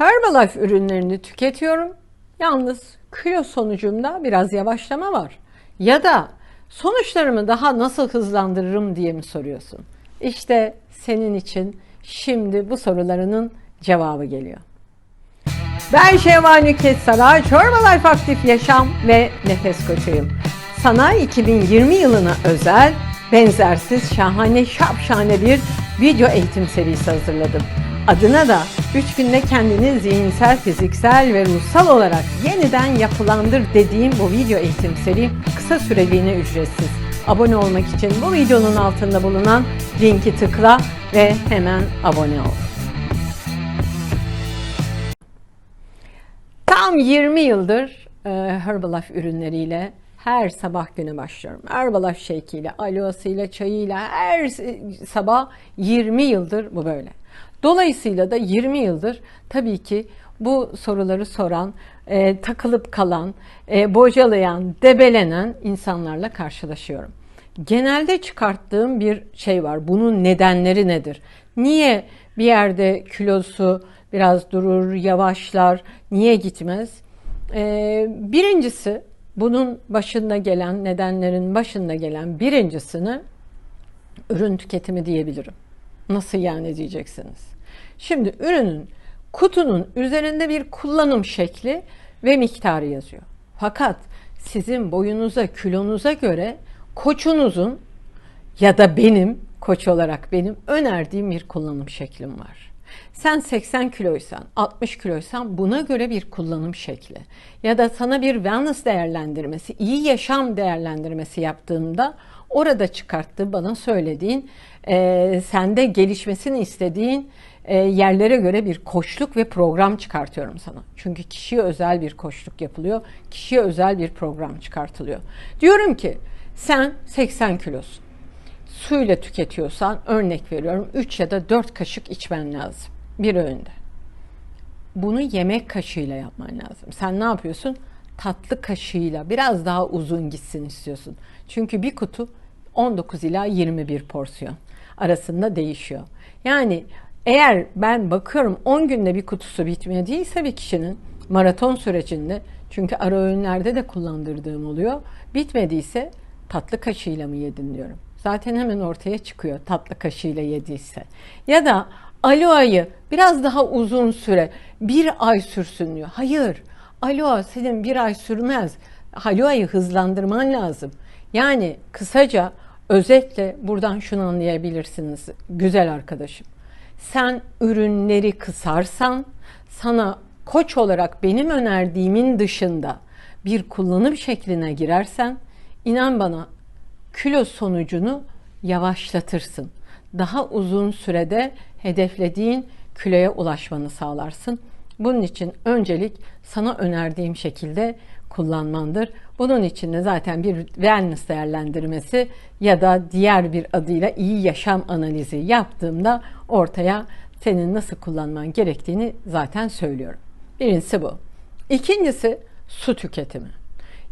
Herbalife ürünlerini tüketiyorum. Yalnız kilo sonucumda biraz yavaşlama var. Ya da sonuçlarımı daha nasıl hızlandırırım diye mi soruyorsun? İşte senin için şimdi bu sorularının cevabı geliyor. Ben Şevval Nüket Saray, Herbalife Aktif Yaşam ve Nefes Koçuyum. Sana 2020 yılına özel, benzersiz, şahane, şapşane bir video eğitim serisi hazırladım. Adına da 3 günde kendini zihinsel, fiziksel ve ruhsal olarak yeniden yapılandır dediğim bu video eğitim seri kısa süreliğine ücretsiz. Abone olmak için bu videonun altında bulunan linki tıkla ve hemen abone ol. Tam 20 yıldır e, Herbalife ürünleriyle her sabah güne başlıyorum. Herbalife shake'iyle, aloasıyla, çayıyla her sabah 20 yıldır bu böyle. Dolayısıyla da 20 yıldır tabii ki bu soruları soran, e, takılıp kalan, e, bocalayan, debelenen insanlarla karşılaşıyorum. Genelde çıkarttığım bir şey var. Bunun nedenleri nedir? Niye bir yerde kilosu biraz durur, yavaşlar, niye gitmez? Ee, birincisi bunun başında gelen nedenlerin başında gelen birincisini ürün tüketimi diyebilirim. Nasıl yani diyeceksiniz. Şimdi ürünün kutunun üzerinde bir kullanım şekli ve miktarı yazıyor. Fakat sizin boyunuza, kilonuza göre koçunuzun ya da benim koç olarak benim önerdiğim bir kullanım şeklim var. Sen 80 kiloysan, 60 kiloysan buna göre bir kullanım şekli ya da sana bir wellness değerlendirmesi, iyi yaşam değerlendirmesi yaptığımda orada çıkarttığı bana söylediğin, e, sende gelişmesini istediğin e, yerlere göre bir koçluk ve program çıkartıyorum sana. Çünkü kişiye özel bir koçluk yapılıyor, kişiye özel bir program çıkartılıyor. Diyorum ki sen 80 kilosun suyla tüketiyorsan örnek veriyorum 3 ya da 4 kaşık içmen lazım bir öğünde. Bunu yemek kaşığıyla yapman lazım. Sen ne yapıyorsun? Tatlı kaşığıyla biraz daha uzun gitsin istiyorsun. Çünkü bir kutu 19 ila 21 porsiyon arasında değişiyor. Yani eğer ben bakıyorum 10 günde bir kutusu bitmediyse bir kişinin maraton sürecinde çünkü ara öğünlerde de kullandırdığım oluyor. Bitmediyse tatlı kaşığıyla mı yedin diyorum. Zaten hemen ortaya çıkıyor tatlı kaşığıyla yediyse. Ya da aloe'yı biraz daha uzun süre bir ay sürsün diyor. Hayır aloe senin bir ay sürmez. Aloe'yı hızlandırman lazım. Yani kısaca özetle buradan şunu anlayabilirsiniz güzel arkadaşım. Sen ürünleri kısarsan sana koç olarak benim önerdiğimin dışında bir kullanım şekline girersen inan bana kilo sonucunu yavaşlatırsın. Daha uzun sürede hedeflediğin kiloya ulaşmanı sağlarsın. Bunun için öncelik sana önerdiğim şekilde kullanmandır. Bunun için de zaten bir wellness değerlendirmesi ya da diğer bir adıyla iyi yaşam analizi yaptığımda ortaya senin nasıl kullanman gerektiğini zaten söylüyorum. Birincisi bu. İkincisi su tüketimi.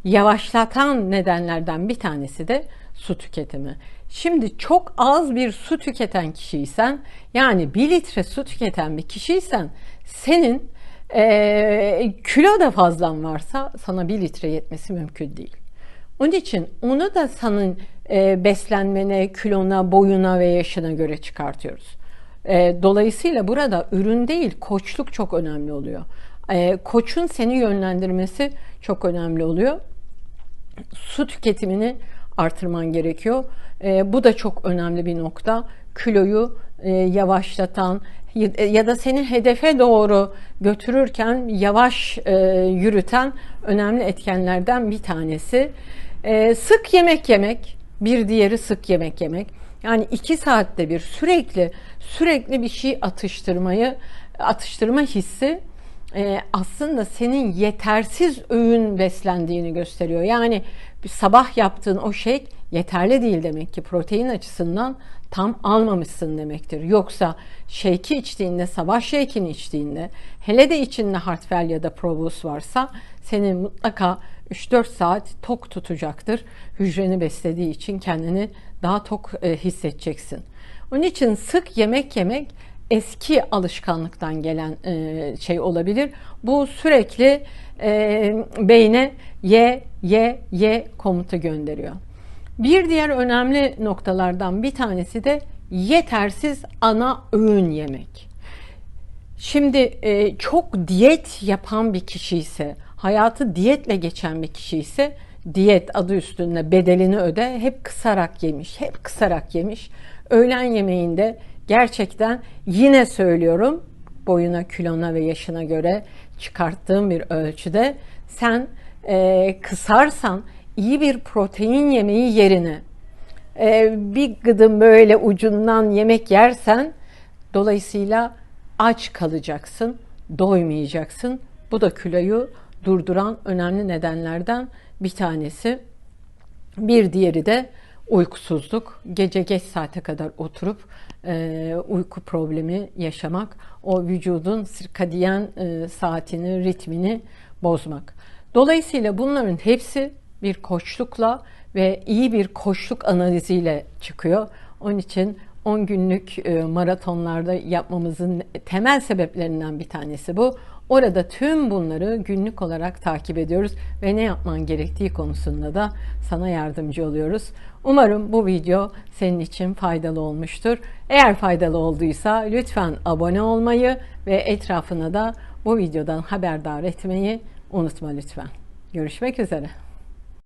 Yavaşlatan nedenlerden bir tanesi de su tüketimi. Şimdi çok az bir su tüketen kişiysen yani bir litre su tüketen bir kişiysen senin e, kilo da fazlan varsa sana bir litre yetmesi mümkün değil. Onun için onu da senin e, beslenmene, kilona, boyuna ve yaşına göre çıkartıyoruz. E, dolayısıyla burada ürün değil koçluk çok önemli oluyor. E, koçun seni yönlendirmesi çok önemli oluyor. Su tüketimini artırman gerekiyor. E, bu da çok önemli bir nokta. Kiloyu e, yavaşlatan ya, ya da seni hedefe doğru götürürken yavaş e, yürüten önemli etkenlerden bir tanesi. E, sık yemek yemek, bir diğeri sık yemek yemek. Yani iki saatte bir sürekli sürekli bir şey atıştırmayı atıştırma hissi e, aslında senin yetersiz öğün beslendiğini gösteriyor. Yani sabah yaptığın o şey yeterli değil demek ki protein açısından tam almamışsın demektir. Yoksa shake'i içtiğinde, sabah shake'ini içtiğinde, hele de içinde hartfel ya da probus varsa senin mutlaka 3-4 saat tok tutacaktır. Hücreni beslediği için kendini daha tok e, hissedeceksin. Onun için sık yemek yemek eski alışkanlıktan gelen e, şey olabilir. Bu sürekli e, beyne ye ye ye komutu gönderiyor. Bir diğer önemli noktalardan bir tanesi de yetersiz ana öğün yemek. Şimdi e, çok diyet yapan bir kişi ise, hayatı diyetle geçen bir kişi ise diyet adı üstünde bedelini öde. Hep kısarak yemiş, hep kısarak yemiş. Öğlen yemeğinde gerçekten yine söylüyorum boyuna, kilona ve yaşına göre çıkarttığım bir ölçüde sen e, kısarsan iyi bir protein yemeği yerine e, bir gıdım böyle ucundan yemek yersen dolayısıyla aç kalacaksın, doymayacaksın. Bu da kiloyu durduran önemli nedenlerden bir tanesi. Bir diğeri de uykusuzluk. Gece geç saate kadar oturup e, uyku problemi yaşamak. O vücudun sirkadiyen e, saatini, ritmini bozmak. Dolayısıyla bunların hepsi bir koçlukla ve iyi bir koçluk analiziyle çıkıyor. Onun için 10 günlük e, maratonlarda yapmamızın temel sebeplerinden bir tanesi bu. Orada tüm bunları günlük olarak takip ediyoruz ve ne yapman gerektiği konusunda da sana yardımcı oluyoruz. Umarım bu video senin için faydalı olmuştur. Eğer faydalı olduysa lütfen abone olmayı ve etrafına da bu videodan haberdar etmeyi unutma lütfen. Görüşmek üzere.